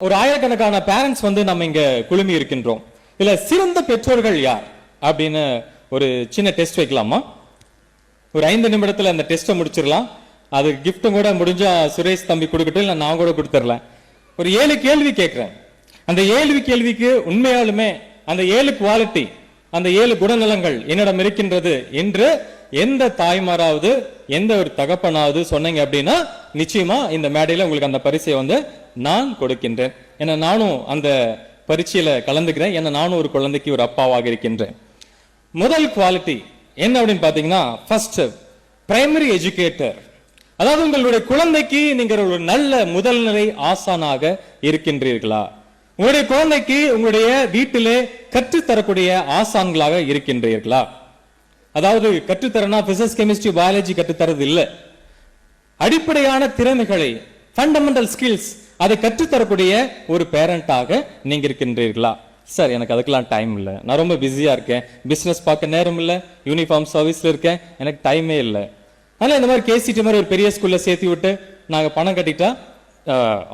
ஒரு ஆயிரக்கணக்கான பேரண்ட்ஸ் வந்து நம்ம இங்க குழுமி இருக்கின்றோம். இல்ல சிறந்த பெற்றோர்கள் யார்? அப்படின்னு ஒரு சின்ன டெஸ்ட் வைக்கலாமா? ஒரு ஐந்து நிமிடத்துல அந்த டெஸ்ட்டை முடிச்சிடலாம். அது கிஃப்ட்டும் கூட முடிஞ்சா சுரேஷ் தம்பி கொடுக்கட்டும் இல்லை நான் கூட கொடுத்துடலாம். ஒரு ஏழு கேள்வி கேட்குறேன். அந்த ஏழு கேள்விக்கு உண்மையாலுமே அந்த ஏழு குவாலிட்டி அந்த ஏழு குணநலங்கள் என்னிடம் இருக்கின்றது என்று எந்த தாய்மாராவது எந்த ஒரு தகப்பனாவது சொன்னீங்க அப்படின்னா நிச்சயமா இந்த மேடையில உங்களுக்கு அந்த பரிசை வந்து நான் கொடுக்கின்றேன். ஏன்னா நானும் அந்த பரீட்சையில கலந்துக்கிறேன். ஏன்னா நானும் ஒரு குழந்தைக்கு ஒரு அப்பாவாக இருக்கின்றேன். முதல் குவாலிட்டி என்ன அப்படின்னு பாத்தீங்கன்னா ஃபர்ஸ்ட் பிரைமரி எஜுகேட்டர் அதாவது உங்களுடைய குழந்தைக்கு நீங்க ஒரு நல்ல முதல்நிலை ஆசானாக இருக்கின்றீர்களா? உங்களுடைய குழந்தைக்கு உங்களுடைய வீட்டிலே கற்றுத்தரக்கூடிய ஆசான்களாக இருக்கின்றீர்களா? அதாவது கற்றுத்தரனா பிசிக்ஸ் கெமிஸ்ட்ரி பயாலஜி கற்றுத்தரது இல்லை. அடிப்படையான திறமைகளை ஃபண்டமெண்டல் ஸ்கில்ஸ் அதை கற்றுத்தரக்கூடிய ஒரு பேரண்டாக நீங்க இருக்கின்றீர்களா? சார் எனக்கு அதுக்கெல்லாம் டைம் இல்லை. நான் ரொம்ப பிஸியாக இருக்கேன். பிஸ்னஸ் பார்க்க நேரம் இல்லை. யூனிஃபார்ம் சர்வீஸில் இருக்கேன். எனக்கு டைமே இல்லை. அதனால் இந்த மாதிரி கேசிடி மாதிரி ஒரு பெரிய ஸ்கூலில் சேர்த்து விட்டு நாங்கள் பணம் கட்டிட்டா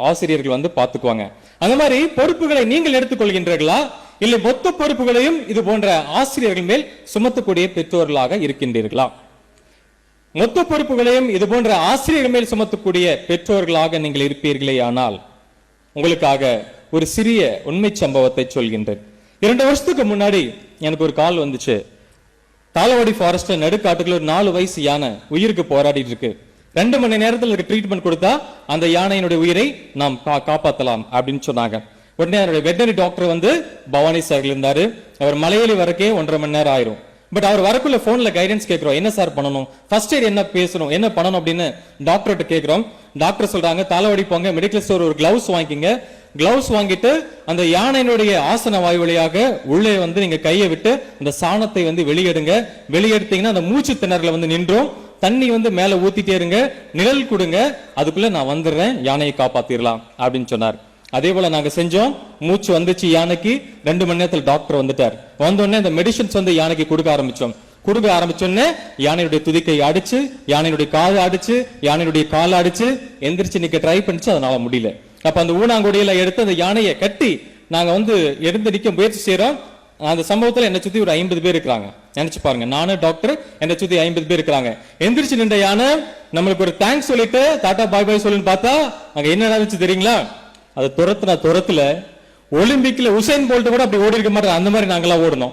ஆசிரியர்கள் வந்து பார்த்துக்குவாங்க அந்த மாதிரி பொறுப்புகளை நீங்கள் எடுத்துக்கொள்கின்றீர்களா? இல்லை மொத்த பொறுப்புகளையும் இது போன்ற ஆசிரியர்கள் மேல் சுமத்தக்கூடிய பெற்றோர்களாக இருக்கின்றீர்களா? மொத்த பொறுப்புகளையும் இது போன்ற ஆசிரியர்கள் மேல் சுமத்தக்கூடிய பெற்றோர்களாக நீங்கள் இருப்பீர்களே ஆனால் உங்களுக்காக ஒரு சிறிய உண்மை சம்பவத்தை சொல்கின்றேன். இரண்டு வருஷத்துக்கு முன்னாடி எனக்கு ஒரு கால் வந்துச்சு. தாளவாடி ஃபாரஸ்ட் நடுக்காட்டுக்குள்ள ஒரு நாலு வயசு யானை உயிருக்கு போராடிட்டு இருக்கு. ரெண்டு மணி நேரத்தில் ட்ரீட்மெண்ட் கொடுத்தா அந்த யானையினுடைய உயிரை நாம் கா- அப்படின்னு சொன்னாங்க. உடனே அவருடைய வெட்டரி டாக்டர் வந்து பவானி சார் இருந்தாரு. அவர் மலையேறி வரக்கே ஒன்றரை மணி நேரம் ஆயிரும். பட் அவர் வரக்குள்ள போன்ல கைடன்ஸ் கேட்கிறோம். என்ன சார் பண்ணணும்? ஃபர்ஸ்ட் எய்ட் என்ன பேசணும்? என்ன பண்ணணும் அப்படின்னு டாக்டர்கிட்ட கேட்கிறோம். டாக்டர் சொல்றாங்க தலைவடி போங்க மெடிக்கல் ஸ்டோர் ஒரு கிளவுஸ் வாங்கிக்கிங்க கிளவுஸ் வாங்கிட்டு அந்த யானையினுடைய ஆசன வாய் வழியாக உள்ளே வந்து நீங்க கையை விட்டு அந்த சாணத்தை வந்து வெளியெடுங்க. வெளியெடுத்தீங்கன்னா அந்த மூச்சு திணறல வந்து நின்றும். தண்ணி வந்து மேல ஊத்திட்டே இருங்க. நிழல் கொடுங்க. அதுக்குள்ள நான் வந்துடுறேன். யானையை காப்பாத்திரலாம் அப்படின்னு சொன்னார். அதே போல நாங்க செஞ்சோம். மூச்சு வந்துச்சு யானைக்கு. ரெண்டு மணி நேரத்தில் டாக்டர் வந்துட்டார். வந்தோடனே அந்த மெடிசன்ஸ் வந்து யானைக்கு கொடுக்க ஆரம்பிச்சோம். கொடுக்க ஆரம்பிச்சோடனே யானையுடைய துதிக்கை அடிச்சு யானையுடைய காதை அடிச்சு யானையுடைய கால் அடிச்சு எந்திரிச்சு நிக்க ட்ரை பண்ணிச்சு அதனால முடியல. அப்ப அந்த ஊனாங்குடியில எடுத்து அந்த யானையை கட்டி நாங்க வந்து எடுத்து முயற்சி செய்யறோம் அந்த சம்பவத்துல என்னை சுத்தி ஒரு ஐம்பது பேர் இருக்கிறாங்க. நினைச்சு பாருங்க. நானும் டாக்டர் என்னை சுத்தி ஐம்பது பேர் இருக்கிறாங்க. எந்திரிச்சு நின்ற யானை நம்மளுக்கு ஒரு தேங்க்ஸ் சொல்லிட்டு டாட்டா பாய் பாய் சொல்லுன்னு பார்த்தா அங்க என்ன நடந்துச்சு தெரியுங்களா? அது துரத்துன துரத்துல ஒலிம்பிக்ல உசைன் போல்ட்டு கூட அப்படி ஓடி இருக்க மாட்டேன் அந்த மாதிரி நாங்களாம் ஓடணும்.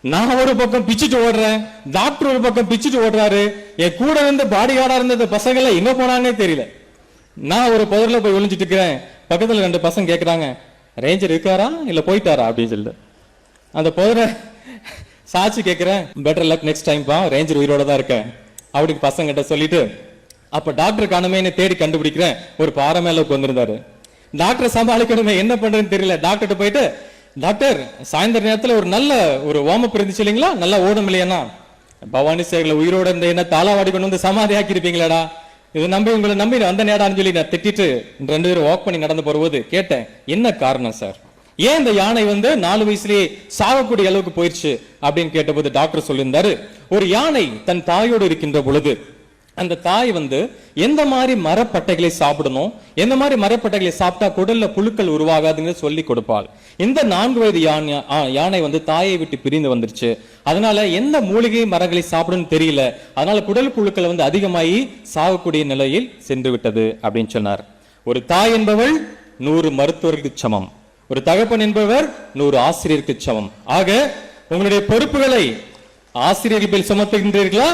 நான் ஒரு பக்கம் பிச்சுட்டு ஓடுறேன். டாக்டர் ஒரு பக்கம் பிச்சுட்டு ஓடுறாரு. என் கூட வந்து பாடி கார்டா இருந்த பசங்க எல்லாம் எங்க போனாங்கன்னே தெரியல. நான் ஒரு புதர்ல போய் ஒளிஞ்சிட்டு இருக்கிறேன். பக்கத்துல ரெண்டு பசங்க கேட்குறாங்க ரேஞ்சர் இருக்காரா? இல்ல போயிட்டாரா? அப்படின்னு சொல்லிட்டு. அந்த புதரை சாட்சி கேட்கிறேன் பெட்டர் லக் நெக்ஸ்ட் டைம் பா. ரேஞ்சர் உயிரோட தான் இருக்கேன். அப்படி பசங்கிட்ட சொல்லிட்டு அப்ப டாக்டர் காணுமே தேடி கண்டுபிடிக்கிறேன். ஒரு பாறை மேல உட்கார்ந்திருந்தாரு. டாக்டர் சமாளிக்கணுமே என்ன பண்றேன்னு தெரியல. டாக்டர்கிட்ட போயிட்டு டாக்டர் சாயந்தர நேரத்தில் ஒரு நல்ல ஒரு வார்ம் இருந்துச்சு இல்லைங்களா? நல்லா ஓடும் இல்லையானா பவானி சேகரில் உயிரோட இருந்த என்ன தாளாவாடி கொண்டு வந்து சமாதி ஆக்கியிருப்பீங்களாடா? இது நம்பி உங்களை நம்பி அந்த நேடான்னு சொல்லி நான் திட்டிட்டு ரெண்டு பேரும் வாக் பண்ணி நடந்து போகும்போது கேட்டேன். என்ன காரணம் சார் ஏன் இந்த யானை வந்து நாலு வயசுலேயே சாகக்கூடிய அளவுக்கு போயிடுச்சு? அப்படின்னு கேட்டபோது டாக்டர் சொல்லியிருந்தாரு. ஒரு யானை தன் தாயோடு இருக்கின்ற பொழுது அந்த தாய் வந்து எந்த மாதிரி மரப்பட்டைகளை சாப்பிடணும்? எந்த மாதிரி மரப்பட்டைகளை சாப்பிட்டா குடல்ல புழுக்கள் உருவாகாதுன்னு சொல்லி கொடுப்பாள். இந்த நான்கு வயது யானை யானை வந்து தாயை விட்டு பிரிந்து வந்துருச்சு. அதனால எந்த மூலிகை மரங்களை சாப்பிடணும்னு தெரியல. அதனால குடல் புழுக்கள் வந்து அதிகமாகி சாகக்கூடிய நிலையில் சென்று விட்டது அப்படின்னு சொன்னார். ஒரு தாய் என்பவள் நூறு மருத்துவர்களுக்கு சமம். ஒரு தகப்பன் என்பவர் நூறு ஆசிரியருக்கு சமம். ஆக உங்களுடைய பொறுப்புகளை ஆசிரியர்கள் சுமத்துகின்றீர்களா?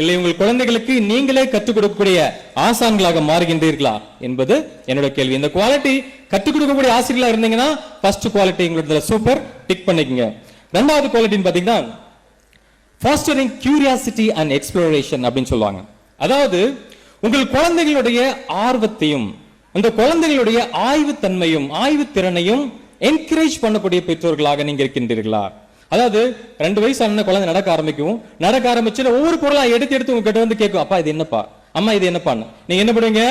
இல்லை உங்கள் குழந்தைகளுக்கு நீங்களே கற்றுக் கொடுக்கக்கூடிய ஆசான்களாக மாறுகின்றீர்களா என்பது என்னோட கேள்வி. இந்த குவாலிட்டி கற்றுக் கொடுக்கக்கூடிய ஆசிரியர்களா இருந்தீங்கன்னா ஃபர்ஸ்ட் குவாலிட்டி உங்களோட சூப்பர் டிக் பண்ணிக்கங்க. ரெண்டாவது குவாலிட்டின்னு பார்த்தீங்கன்னா ஃபாஸ்டரிங் கியூரியாசிட்டி அண்ட் எக்ஸ்ப்ளோரேஷன் அப்படின்னு சொல்லுவாங்க. அதாவது உங்கள் குழந்தைகளுடைய ஆர்வத்தையும் அந்த குழந்தைகளுடைய ஆய்வுத்தன்மையும் ஆய்வு திறனையும் என்கரேஜ் பண்ணக்கூடிய பெற்றோர்களாக நீங்க இருக்கின்றீர்களா? அதாவது ரெண்டு வயசு ஆன குழந்தை நடக்க ஆரம்பிக்கும். நடக்க ஆரம்பிச்சு ஒவ்வொரு பொருளா எடுத்து எடுத்து உங்ககிட்ட வந்து கேட்கும். அப்பா இது என்னப்பா? அம்மா இது என்னப்பான்னு. நீங்க என்ன பண்ணுவீங்க?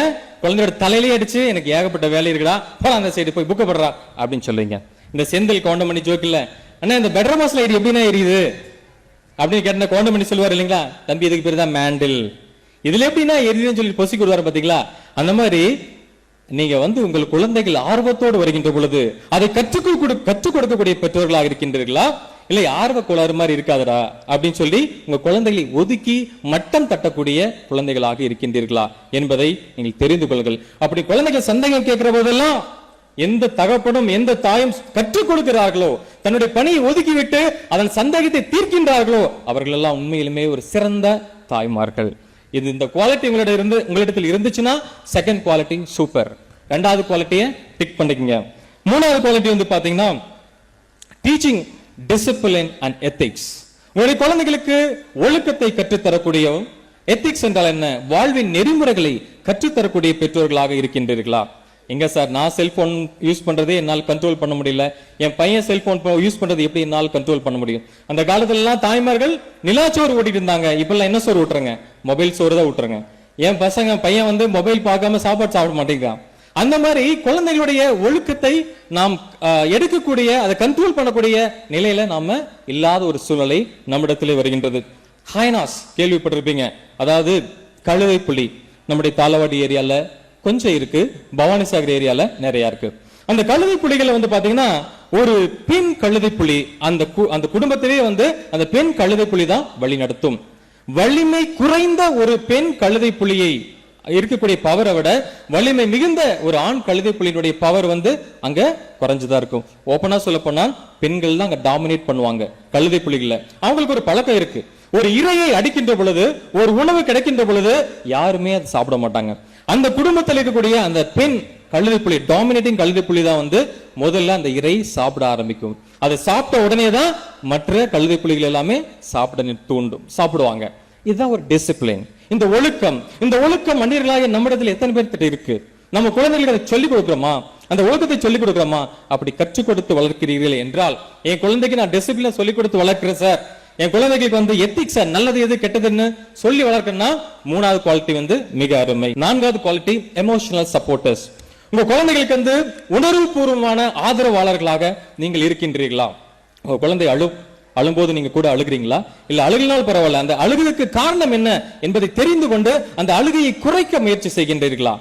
குழந்தையோட தலையிலே அடிச்சு எனக்கு ஏகப்பட்ட வேலை இருக்குடா போல அந்த சைடு போய் புக்க படுறா அப்படின்னு சொல்லுவீங்க. இந்த செந்தில் கோண்டமணி ஜோக் இல்ல. அண்ணா இந்த பெட்ரூம் லைட் எப்படின்னா எரியுது? அப்படின்னு கேட்ட கோண்டமணி சொல்லுவார் இல்லைங்களா? தம்பி இதுக்கு பேர் தான் மேண்டில் இதுல எப்படின்னா எரியுதுன்னு சொல்லி பொசி கொடுவாரு பாத்தீங்களா? அந்த மாதிரி நீங்க வந்து உங்கள் குழந்தைகள் ஆர்வத்தோடு வருகின்ற பொழுது அதை கற்றுக் கற்றுக் கொடுக்கக்கூடிய பெற்றோர்களாக இருக்கின்றீர்களா? இல்லை ஆர்வ கோளாறு மாதிரி இருக்காதடா அப்படின்னு சொல்லி உங்க குழந்தைகளை ஒதுக்கி மட்டம் தட்டக்கூடிய குழந்தைகளாக இருக்கின்றீர்களா என்பதை நீங்கள் தெரிந்து கொள்ளுங்கள். அப்படி குழந்தைகள் சந்தேகம் கேட்கிற போதெல்லாம் எந்த தகப்பனும் எந்த தாயும் கற்றுக் கொடுக்கிறார்களோ தன்னுடைய பணியை ஒதுக்கிவிட்டு அதன் சந்தேகத்தை தீர்க்கின்றார்களோ அவர்கள் எல்லாம் உண்மையிலுமே ஒரு சிறந்த தாய்மார்கள். இது இந்த குவாலிட்டி உங்களிடம் இருந்து உங்களிடத்தில் இருந்துச்சுன்னா செகண்ட் குவாலிட்டி சூப்பர் ரெண்டாவது குவாலிட்டியை டிக் பண்ணிக்கங்க. மூணாவது குவாலிட்டி வந்து பாத்தீங்கன்னா டீச்சிங் டிசிப்ளின் அண்ட் எத்திக்ஸ் உங்களுடைய குழந்தைகளுக்கு ஒழுக்கத்தை கற்றுத்தரக்கூடிய எத்திக்ஸ் என்றால் என்ன? வாழ்வின் நெறிமுறைகளை கற்றுத்தரக்கூடிய பெற்றோர்களாக இருக்கின்றீர்களா? எங்க சார் நான் செல்போன் யூஸ் பண்றதே என்னால் கண்ட்ரோல் பண்ண முடியல. என் பையன் செல்போன் யூஸ் பண்றது எப்படி என்னால் கண்ட்ரோல் பண்ண முடியும்? அந்த காலத்துல எல்லாம் தாய்மார்கள் நிலாச்சோறு ஓட்டிட்டு இருந்தாங்க. இப்பெல்லாம் என்ன சோறு விட்டுறங்க மொபைல் சோறு தான் விட்டுறங்க என் பசங்க பையன் வந்து மொபைல் பார்க்காம சாப்பாடு சாப்பிட மாட்டேங்கிறான். அந்த மாதிரி குழந்தைகளுடைய ஒழுக்கத்தை நாம் எடுக்கக்கூடிய அதை கண்ட்ரோல் பண்ணக்கூடிய நிலையில நாம இல்லாத ஒரு சூழலை நம்மிடத்திலே வருகின்றது. ஹைனாஸ் கேள்விப்பட்டிருப்பீங்க. அதாவது கழுவை புலி. நம்முடைய தாளவாடி ஏரியால கொஞ்சம் இருக்கு. பவானிசாகர் ஏரியால நிறைய இருக்கு. அந்த கழுதை புலிகளை வந்து பாத்தீங்கன்னா ஒரு பெண் கழுதை புலி அந்த கு- அந்த குடும்பத்திலேயே வந்து அந்த பெண் கழுதை புலி தான் வழி நடத்தும் வலிமை குறைந்த ஒரு பெண் கழுதை புலியை இருக்கக்கூடிய பவரை விட வலிமை மிகுந்த ஒரு ஆண் கழுதை புலியினுடைய பவர் வந்து அங்க குறைஞ்சுதான் இருக்கும். ஓப்பனா சொல்ல போனால் பெண்கள் தான் அங்க டாமினேட் பண்ணுவாங்க கழுதை புலிகள அவங்களுக்கு ஒரு பழக்கம் இருக்கு. ஒரு இரையை அடிக்கின்ற பொழுது ஒரு உணவு கிடைக்கின்ற பொழுது யாருமே அதை சாப்பிட மாட்டாங்க. அந்த குடும்பத்தில் இருக்கக்கூடிய அந்த பெண் கழுதை புலி டாமினேட்டிங் கழுதை புலி தான் வந்து முதல்ல அந்த இறை சாப்பிட ஆரம்பிக்கும். அதை சாப்பிட்ட உடனே தான் மற்ற கழுதை புலிகள் எல்லாமே சாப்பிட தூண்டும் சாப்பிடுவாங்க. இதுதான் ஒரு டிசிப்ளின் இந்த ஒழுக்கம் இந்த ஒழுக்கம் மனிதர்களாக நம்மிடத்தில் எத்தனை பேர்கிட்ட இருக்கு? நம்ம குழந்தைகளுக்கு அதை சொல்லிக் கொடுக்குறோமா? அந்த ஒழுக்கத்தை சொல்லிக் கொடுக்கிறோமா? அப்படி கற்றுக் கொடுத்து வளர்க்கிறீர்கள் என்றால் என் குழந்தைக்கு நான் டிசிப்ளின் சொல்லிக் கொடுத்து வளர்க்கிறேன் சார் என் குழந்தைகளுக்கு வந்து எத்திக்ஸ் நல்லது எது கெட்டதுன்னு சொல்லி வளர்க்கணும்னா மூணாவது குவாலிட்டி வந்து மிக அருமை. நான்காவது குவாலிட்டி எமோஷனல் சப்போர்ட்டர்ஸ் உங்க குழந்தைகளுக்கு வந்து உணர்வுபூர்வமான ஆதரவாளர்களாக நீங்கள் இருக்கின்றீர்களா? உங்க குழந்தை அழு அழும்போது நீங்க கூட அழுகிறீங்களா? இல்ல அழுகினால் பரவாயில்ல அந்த அழுகுக்கு காரணம் என்ன என்பதை தெரிந்து கொண்டு அந்த அழுகையை குறைக்க முயற்சி செய்கின்றீர்களா?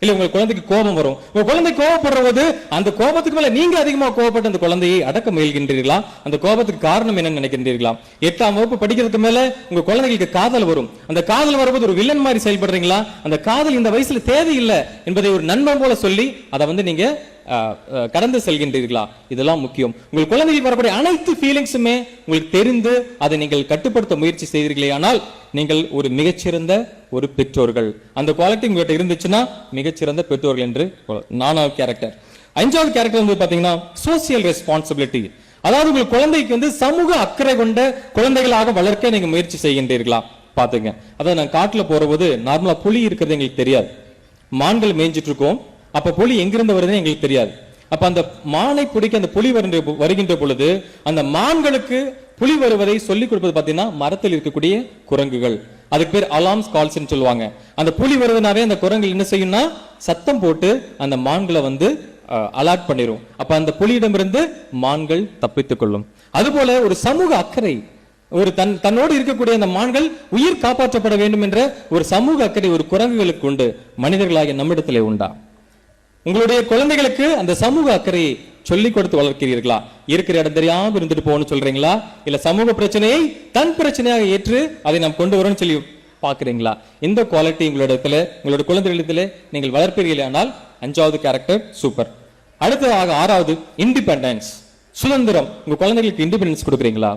இல்ல உங்க குழந்தைக்கு கோபம் வரும். உங்க குழந்தை கோபப்படுற போது அந்த கோபத்துக்கு மேல நீங்க அதிகமா கோபப்பட்டு அந்த குழந்தையை அடக்க முயல்கின்றீர்களா? அந்த கோபத்துக்கு காரணம் என்னன்னு நினைக்கின்றீர்களா? எட்டாம் வகுப்பு படிக்கிறதுக்கு மேல உங்க குழந்தைகளுக்கு காதல் வரும். அந்த காதல் வரும்போது ஒரு வில்லன் மாதிரி செயல்படுறீங்களா? அந்த காதல் இந்த வயசுல தேவையில்லை என்பதை ஒரு நண்பன் போல சொல்லி அதை வந்து நீங்க கடந்து செல்கின்றீர்களா? இதெல்லாம் முக்கியம். உங்கள் குழந்தைகள் வரக்கூடிய அனைத்து ஃபீலிங்ஸுமே உங்களுக்கு தெரிந்து அதை நீங்கள் கட்டுப்படுத்த முயற்சி செய்தீர்களே ஆனால் நீங்கள் ஒரு மிகச்சிறந்த ஒரு பெற்றோர்கள். அந்த குவாலிட்டி உங்கள்கிட்ட இருந்துச்சுன்னா மிகச்சிறந்த பெற்றோர்கள் என்று நானாவது கேரக்டர் அஞ்சாவது கேரக்டர் வந்து பாத்தீங்கன்னா சோசியல் ரெஸ்பான்சிபிலிட்டி அதாவது உங்கள் குழந்தைக்கு வந்து சமூக அக்கறை கொண்ட குழந்தைகளாக வளர்க்க நீங்க முயற்சி செய்கின்றீர்களா? பாத்துங்க அதாவது நான் காட்டுல போறபோது நார்மலா புலி இருக்கிறது எங்களுக்கு தெரியாது. மான்கள் மேய்ஞ்சிட்டு இருக்கோம். அப்ப புலி எங்கிருந்து வருதுன்னு எங்களுக்கு தெரியாது. அப்ப அந்த மானை பிடிக்க அந்த புலி வருகின்ற வருகின்ற பொழுது அந்த மான்களுக்கு புலி வருவதை சொல்லிக் கொடுப்பது பாத்தீங்கன்னா மரத்தில் இருக்கக்கூடிய குரங்குகள். அதுக்கு பேர் அலாம்ஸ் கால்ஸ் சொல்லுவாங்க. அந்த புலி வருதுனாவே அந்த குரங்கு என்ன செய்யும்னா சத்தம் போட்டு அந்த மான்களை வந்து அலாட் பண்ணிடும் அப்ப அந்த புலியிடமிருந்து மான்கள் தப்பித்துக் கொள்ளும். அதுபோல ஒரு சமூக அக்கறை ஒரு தன் தன்னோடு இருக்கக்கூடிய அந்த மான்கள் உயிர் காப்பாற்றப்பட வேண்டும் என்ற ஒரு சமூக அக்கறை ஒரு குரங்குகளுக்கு உண்டு. மனிதர்களாகிய நம்மிடத்திலே உண்டா? உங்களுடைய குழந்தைகளுக்கு அந்த சமூக அக்கறையை சொல்லிக் கொடுத்து வளர்க்கிறீர்களா? இருக்கிற இடம் தெரியாம இருந்துட்டு போகணும்னு சொல்றீங்களா? இல்ல சமூக பிரச்சனையை தன் பிரச்சனையாக ஏற்று அதை நாம் கொண்டு வரணும்னு சொல்லி பாக்குறீங்களா இந்த குவாலிட்டி உங்களிடத்துல உங்களோட குழந்தைகளிடத்துல நீங்கள் வளர்ப்பீர்கள் ஆனால் அஞ்சாவது கேரக்டர் சூப்பர் அடுத்ததாக ஆறாவது இண்டிபெண்டன்ஸ் சுதந்திரம். உங்க குழந்தைகளுக்கு இண்டிபெண்டன்ஸ் கொடுக்குறீங்களா?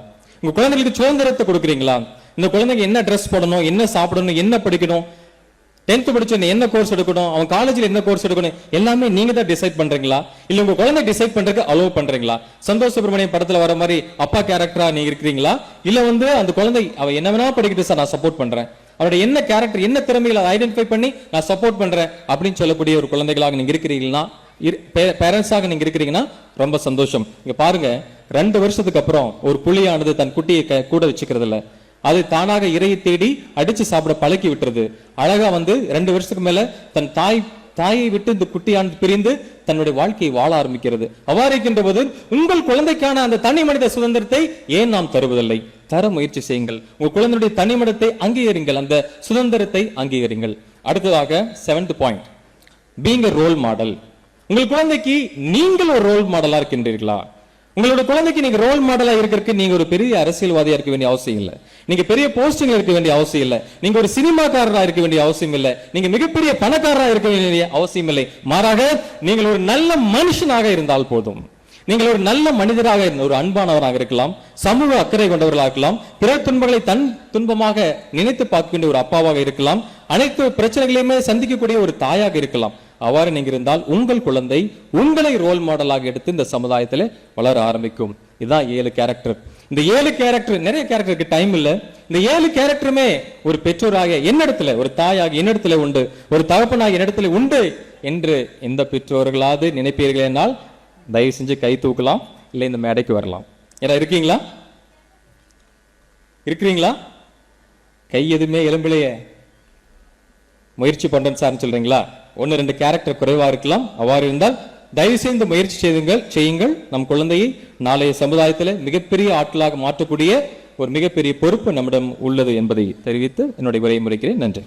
உங்க குழந்தைகளுக்கு சுதந்திரத்தை கொடுக்குறீங்களா? இந்த குழந்தைங்க என்ன ட்ரெஸ் போடணும் என்ன சாப்பிடணும் என்ன படிக்கணும்? டென்த் படிச்ச என்ன கோர்ஸ் எடுக்கணும்? அவன் காலேஜ்ல என்ன கோர்ஸ் எடுக்கணும்? எல்லாமே நீங்க தான் டிசைட் பண்றீங்களா? இல்ல உங்க குழந்தை டிசைட் பண்றதுக்கு அலோவ் பண்றீங்களா? சந்தோஷ் சுப்பிரமணியம் படத்துல வர மாதிரி அப்பா கேரக்டரா நீங்க இருக்கிறீங்களா? இல்ல வந்து அந்த குழந்தை அவன் என்ன வேணா படிக்கட்டும் சார் நான் சப்போர்ட் பண்றேன். அவருடைய என்ன கேரக்டர் என்ன திறமைகளை ஐடென்டிஃபை பண்ணி நான் சப்போர்ட் பண்றேன் அப்படின்னு சொல்லக்கூடிய ஒரு குழந்தைகளாக நீங்க இருக்கிறீங்களா? பேரண்ட்ஸாக நீங்க இருக்கிறீங்கன்னா ரொம்ப சந்தோஷம். இங்க பாருங்க ரெண்டு வருஷத்துக்கு அப்புறம் ஒரு புலியானது தன் குட்டியை கூட வச்சுக்கிறது இல்லை அது தானாக இறையை தேடி அடிச்சு சாப்பிட பழக்கி விட்டுறது அழகா வந்து ரெண்டு வருஷத்துக்கு மேல தன் தாய் தாயை விட்டு இந்த குட்டியானது பிரிந்து தன்னுடைய வாழ்க்கையை வாழ ஆரம்பிக்கிறது. அவ்வாறு போது உங்கள் குழந்தைக்கான அந்த தனி மனித சுதந்திரத்தை ஏன் நாம் தருவதில்லை? தர முயற்சி செய்யுங்கள். உங்கள் குழந்தையுடைய தனி மனிதத்தை அங்கீகரிங்கள். அந்த சுதந்திரத்தை அங்கீகரிங்கள். அடுத்ததாக seventh point being role model உங்கள் குழந்தைக்கு நீங்கள் ஒரு ரோல் மாடலா இருக்கின்றீர்களா? உங்களோட குழந்தைக்கு நீங்க ரோல் மாடலா இருக்கிறதுக்கு நீங்க ஒரு பெரிய அரசியல்வாதியா இருக்க வேண்டிய அவசியம் இல்ல. நீங்க பெரிய போஸ்டிங்ல இருக்க வேண்டிய அவசியம் இல்ல. நீங்க ஒரு சினிமாக்காரரா இருக்க வேண்டிய அவசியம் இல்ல. நீங்க மிகப்பெரிய பணக்காரரா இருக்க வேண்டிய அவசியம் இல்லை. மாறாக நீங்கள் ஒரு நல்ல மனுஷனாக இருந்தால் போதும். நீங்கள் ஒரு நல்ல மனிதராக இருந்த ஒரு அன்பானவராக இருக்கலாம். சமூக அக்கறை கொண்டவர்களாக இருக்கலாம். பிற துன்பங்களை தன் துன்பமாக நினைத்து பார்க்கின்ற ஒரு அப்பாவாக இருக்கலாம். அனைத்து பிரச்சனைகளையுமே சந்திக்கக்கூடிய ஒரு தாயாக இருக்கலாம். அவ்வாறு நீங்க இருந்தால் உங்கள் குழந்தை உங்களை ரோல் மாடலாக எடுத்து இந்த சமுதாயத்தில் வளர ஆரம்பிக்கும். இதுதான் ஏழு கேரக்டர் இந்த ஏழு கேரக்டர் நிறைய கேரக்டருக்கு டைம் இல்ல. இந்த ஏழு கேரக்டருமே ஒரு பெற்றோராக என்னிடத்துல ஒரு தாயாக என்னிடத்துல உண்டு ஒரு தகப்பனாக என்னிடத்துல உண்டு என்று எந்த பெற்றோர்களாவது நினைப்பீர்கள் என்றால் தயவு செஞ்சு கை தூக்கலாம் இல்லை இந்த மேடைக்கு வரலாம். ஏன்னா இருக்கீங்களா? இருக்கிறீங்களா? கை எதுவுமே எலும்பிலேயே. முயற்சி பண்றேன் சார்னு சொல்றீங்களா? ஒன்னு ரெண்டு கேரக்டர் குறைவா இருக்கலாம். அவ்வாறு இருந்தால் தயவு செய்து முயற்சி செய்துங்கள் செய்யுங்கள். நம் குழந்தையை நாளைய சமுதாயத்தில் மிகப்பெரிய ஆட்களாக மாற்றக்கூடிய ஒரு மிகப்பெரிய பொறுப்பு நம்மிடம் உள்ளது என்பதை தெரிவித்து என்னுடைய உரையை முறைக்கிறேன் நன்றி.